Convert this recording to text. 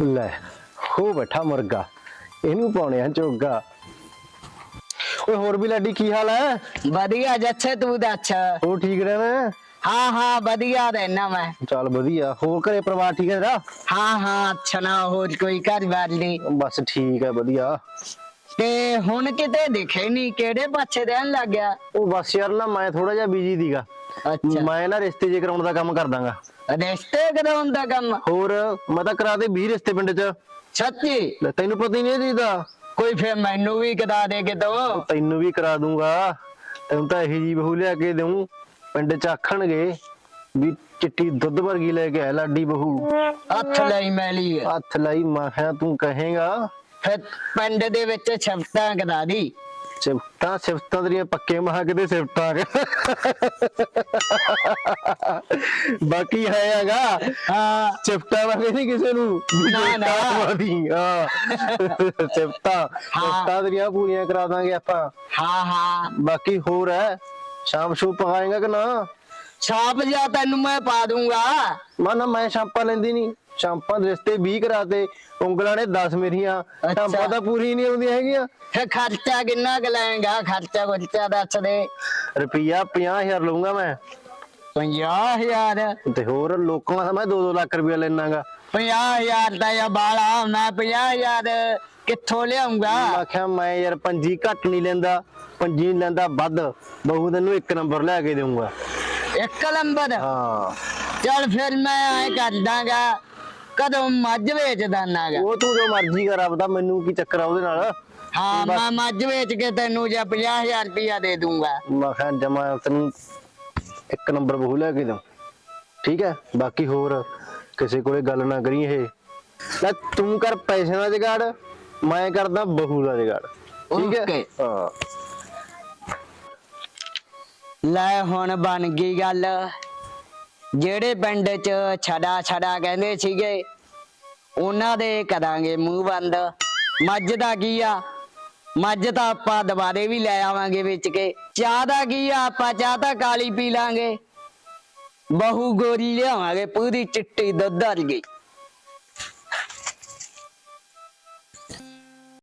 ਲੈ ਹੋ ਬੈਠਾ ਮੁਰਗਾ ਇਹਨੂੰ ਪਾਉਣੇ ਆ ਚੋਗਾ ਓਏ ਹੋਰ ਵੀ ਲਾਡੀ ਕੀ ਹਾਲ ਹੈ ਵਧੀਆ ਜੱਛੇ ਤੂੰ ਦੱਸ ਹੋਰ ਠੀਕ ਰਹਿਣਾ ਹਾਂ ਹਾਂ ਵਧੀਆ ਰਹਿਣਾ ਮੈਂ ਚੱਲ ਵਧੀਆ ਹੋਰ ਘਰੇ ਪਰਿਵਾਰ ਠੀਕ ਹੈ ਤੇਰਾ ਹਾਂ ਹਾਂ ਅੱਛਾ ਨਾ ਹੋਰ ਕੋਈ ਘਰ ਬਾਰ ਨਹੀਂ ਬਸ ਠੀਕ ਹੈ ਵਧੀਆ ਤੇ ਹੁਣ ਕਿਤੇ ਦਿਖੇ ਨਹੀਂ ਕਿਹੜੇ ਪਾਸੇ ਰਹਿਣ ਲੱਗ ਗਿਆ ਉਹ ਬਸ ਯਾਰ ਨਾ ਮੈਂ ਥੋੜਾ ਜਿਹਾ ਬਿਜ਼ੀ ਸੀਗਾ ਅੱਛਾ ਮੈਂ ਨਾ ਰਿਸ਼ਤੇ ਜੇ ਕਰਾਉਣ ਦਾ ਕੰਮ ਕਰਦਾਗਾ ਰਿਸ਼ਤੇ ਕਰਾਉਣ ਦਾ ਕੰਮ। ਹੋਰ ਮੈਂ ਤਾਂ ਕਰਾ ਦੇ 20 ਰਿਸ਼ਤੇ ਪਿੰਡ 'ਚ। ਸੱਚੀ? ਲੈ ਤੈਨੂੰ ਪਤਾ ਹੀ ਨਹੀਂ ਦੀਦਾ ਕੋਈ ਫੇਰ ਮੈਨੂੰ ਵੀ ਕਰਾ ਦੇ ਕਿਤੋਂ ਤੈਨੂੰ ਵੀ ਕਰਾ ਦੂੰਗਾ। ਤੈਨੂੰ ਤਾਂ ਇਹੀ ਜੀ ਬਹੂ ਲਿਆ ਕੇ ਦੇਉਂ ਪਿੰਡ 'ਚ ਆਖਣਗੇ ਵੀ ਚਿੱਟੀ ਦੁੱਧ ਵਰਗੀ ਲੈ ਕੇ ਆ ਲਾਡੀ ਬਹੂ। ਹੱਥ ਲਈ ਮੈਲੀ ਹੱਥ ਲਾਈ ਮੈਂ ਕਿਹਾ ਤੂੰ ਕਹੇਗਾ। ਫਿਰ ਪਿੰਡ ਦੇ ਵਿੱਚ ਛਫਤਾਂ ਕਰਾ ਦੀ। ਸਿਫਤਾਂ ਸਿਫਤਾਂ ਤੇਰੀਆਂ ਪੱਕੇ ਮਹਾ ਕਿਤੇ ਸਿਫਤਾਂ ਬਾਕੀ ਹੈ ਹੈਗਾ। ਹਾਂ। ਸਿਫਤਾਂ ਵਾਂਗੇ ਨਹੀਂ ਕਿਸੇ ਨੂੰ। ਨਾ, ਨਾ। ਹਾਂ। ਸਿਫਤਾਂ ਸਿਫਤਾਂ ਤੇਰੀਆਂ ਪੂਰੀਆਂ ਕਰਾ ਦਾਂਗੇ ਆਪਾਂ। ਹਾਂ ਹਾਂ। ਬਾਕੀ ਹੋਰ ਹੈ? ਸ਼ਾਮ ਸ਼ੂ ਪਕਾਏਗਾ ਕਿ ਨਾ? ਛਾਪ ਜਾ ਤੈਨੂੰ ਮੈਂ ਪਾ ਦੂੰਗਾ। ਮਾ ਨਾ ਮੈਂ ਸ਼ਾਂਪਾਂ ਲੈਂਦੀ ਨਹੀਂ ਸ਼ਾਂਪਾਂ ਦੇ ਰਿਸ਼ਤੇ 20 ਕਰਾਤੇ ਉਂਗਲਾਂ ਨੇ 10 ਮੇਰੀਆਂ। ਸ਼ਾਂਪਾਂ ਤਾਂ ਪੂਰੀ ਨਹੀਂ ਆਉਂਦੀਆਂ ਹੈਗੀਆਂ। ਫੇ ਖਰਚਾ ਕਿੰਨਾ ਕੁ ਲਾਏਗਾ ਖਰਚਾ ਖਰਚਾ ਦੱਸ ਦੇ। ਰੁਪਈਆ 50000 ਲਊਂਗਾ ਮੈਂ। 50000 ਤੇ ਹੋਰ ਲੋਕਾਂ ਦਾ ਮੈਂ 2-2 ਲੱਖ ਰੁਪਇਆ ਲੈਣਾਗਾ। 50000 ਦਾ ਜਾਂ ਬਾਲਾ ਮੈਂ 50000 ਕਿੱਥੋਂ ਲਿਆਉਂਗਾ ਮੈਂ ਆਖਿਆ ਮੈਂ ਯਾਰ ਪੰਜੀ ਘੱਟ ਨਹੀਂ ਲੈਂਦਾ ਪੰਜੀ ਲੈਂਦਾ ਵੱਧ। ਬਹੂ ਤੈਨੂੰ ਇੱਕ ਨੰਬਰ ਲੈ ਕੇ ਦੇਊਂਗਾ। ਇੱਕ ਨੰਬਰ। ਹਾਂ। ਚੱਲ ਫਿਰ ਮੈਂ ਐ ਕਰ ਦਾਂਗਾ ਕਦੋਂ ਮੱਝ ਵੇਚ ਦਾਨਾਗਾ। ਉਹ ਤੂੰ ਜੋ ਮਰਜ਼ੀ ਕਰ ਆਪਦਾ ਮੈਨੂੰ ਕੀ ਚੱਕਰ ਆ ਉਹਦੇ ਨਾਲ? ਹਾਂ ਮੈਂ ਮੱਝ ਵੇਚ ਕੇ ਤੈਨੂੰ ਜਾਂ 50000 ਰੁਪਇਆ ਦੇ ਦੂੰਗਾ। ਮੈਂ ਕਿਹਾ ਜਮਾ ਤੈਨੂੰ ਇੱਕ ਨੰਬਰ ਬਹੂ ਲੈ ਕੇ ਦਊਂ। ਠੀਕ ਹੈ? ਬਾਕੀ ਹੋਰ ਕਿਸੇ ਕੋਲੇ ਗੱਲ ਨਾ ਕਰੀ ਇਹ। ਲੈ ਤੂੰ ਕਰ ਪੈਸੇ ਦਾ ਜਗਾੜ ਮੈਂ ਕਰਦਾ ਬਹੂ ਦਾ ਜਗਾੜ। ਠੀਕ ਹੈ. ਹਾਂ। ਲੈ ਹੁਣ ਬਣ ਗਈ ਗੱਲ। ਜਿਹੜੇ ਪਿੰਡ 'ਚ ਛੜਾ ਛੜਾ ਕਹਿੰਦੇ ਸੀਗੇ, ਉਹਨਾਂ ਦੇ ਕਰਾਂਗੇ ਮੂੰਹ ਬੰਦ। ਮੱਝ ਦਾ ਕੀ ਆ? ਮੱਝ ਤਾਂ ਆਪਾਂ ਦੁਬਾਰੇ ਵੀ ਲੈ ਆਵਾਂਗੇ ਵੇਚ ਕੇ। ਚਾਹ ਦਾ ਕੀ ਆ? ਆਪਾਂ ਚਾਹ ਤਾਂ ਕਾਲੀ ਪੀ ਲਾਂਗੇ। ਬਹੂ ਗੋਰੀ ਲਿਆਵਾਂਗੇ, ਪੂਰੀ ਚਿੱਟੀ ਦੁੱਧ ਵਰਗੀ